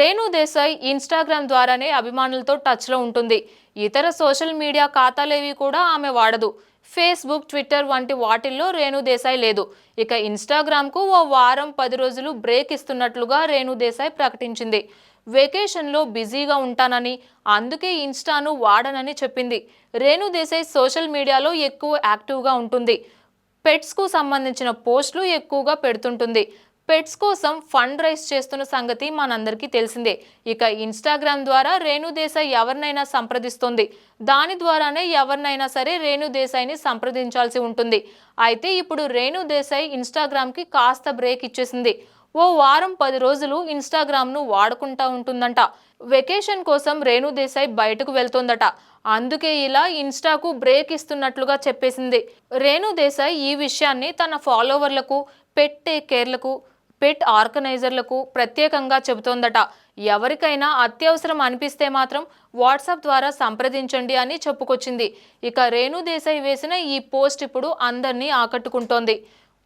Renu Desai Instagram ద్వారానే అభిమానులతో టచ్లో ఉంటుంది. ఇతర సోషల్ మీడియా ఖాతాలేవి కూడా ఆమె వాడదు. ఫేస్బుక్ ట్విట్టర్ వంటి వాటిల్లో రేణు దేశాయ్ లేదు. ఇక ఇన్స్టాగ్రామ్కు ఓ వారం పది రోజులు బ్రేక్ ఇస్తున్నట్లుగా రేణు దేశాయ్ ప్రకటించింది. వెకేషన్లో బిజీగా ఉంటానని అందుకే ఇన్స్టాను వాడనని చెప్పింది. రేణు దేశాయ్ సోషల్ మీడియాలో ఎక్కువ యాక్టివ్గా ఉంటుంది. పెట్స్కు సంబంధించిన పోస్టులు ఎక్కువగా పెడుతుంటుంది. పెట్స్ కోసం ఫండ్ రైజ్ చేస్తున్న సంగతి మనందరికీ తెలిసిందే. ఇక ఇన్స్టాగ్రామ్ ద్వారా రేణుదేశాయ్ ఎవరినైనా సంప్రదిస్తుంది. దాని ద్వారానే ఎవరినైనా సరే రేణుదేశాయ్ని సంప్రదించాల్సి ఉంటుంది. అయితే ఇప్పుడు రేణుదేశాయ్ ఇన్స్టాగ్రామ్కి కాస్త బ్రేక్ ఇచ్చేసింది. ఓ వారం పది రోజులు ఇన్స్టాగ్రామ్ను వాడుకుంటా ఉంటుందంట. వెకేషన్ కోసం రేణుదేశాయ్ బయటకు వెళ్తోందట. అందుకే ఇలా ఇన్స్టాకు బ్రేక్ ఇస్తున్నట్లుగా చెప్పేసింది. రేణుదేశాయ్ ఈ విషయాన్ని తన ఫాలోవర్లకు పెట్టే కేర్లకు పెట్ ఆర్గనైజర్లకు ప్రత్యేకంగా చెబుతోందట. ఎవరికైనా అత్యవసరం అనిపిస్తే మాత్రం వాట్సాప్ ద్వారా సంప్రదించండి అని చెప్పుకొచ్చింది. ఇక రేణు దేశాయ్ వేసిన ఈ పోస్ట్ ఇప్పుడు అందరినీ ఆకట్టుకుంటోంది.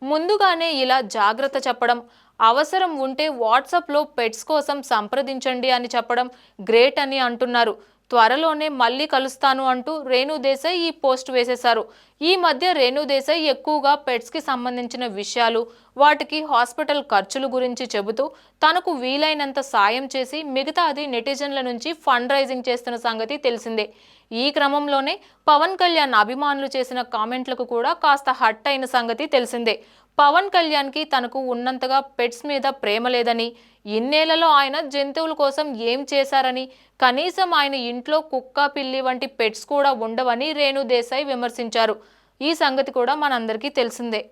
ముందుగానే ఇలా జాగ్రత్త చెప్పడం అవసరం ఉంటే వాట్సాప్లో పెట్స్ కోసం సంప్రదించండి అని చెప్పడం గ్రేట్ అని అంటున్నారు. త్వరలోనే మళ్ళీ కలుస్తాను అంటూ రేణు దేశాయ్ ఈ పోస్ట్ వేసేశారు. ఈ మధ్య రేణు దేశాయ్ ఎక్కువగా పెట్స్కి సంబంధించిన విషయాలు వాటికి హాస్పిటల్ ఖర్చుల గురించి చెబుతూ తనకు వీలైనంత సాయం చేసి మిగతా అది నెటిజన్ల నుంచి ఫండ్ రైజింగ్ చేస్తున్న సంగతి తెలిసిందే. ఈ క్రమంలోనే పవన్ కళ్యాణ్ అభిమానులు చేసిన కామెంట్లకు కూడా కాస్త హట్ అయిన సంగతి తెలిసిందే. పవన్ కళ్యాణ్కి తనకు ఉన్నంతగా పెట్స్ మీద ప్రేమ లేదని ఇన్నేళ్ళలో ఆయన జంతువుల కోసం ఏం చేశారని కనీసం ఆయన ఇంట్లో కుక్క పిల్లి వంటి పెట్స్ కూడా ఉండవని రేణుదేశాయ్ విమర్శించారు. ఈ సంగతి కూడా మనందరికీ తెలిసిందే.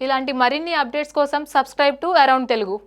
ఇలాంటి మరిన్ని అప్డేట్స్ కోసం సబ్స్క్రైబ్ టు అరౌండ్ తెలుగు.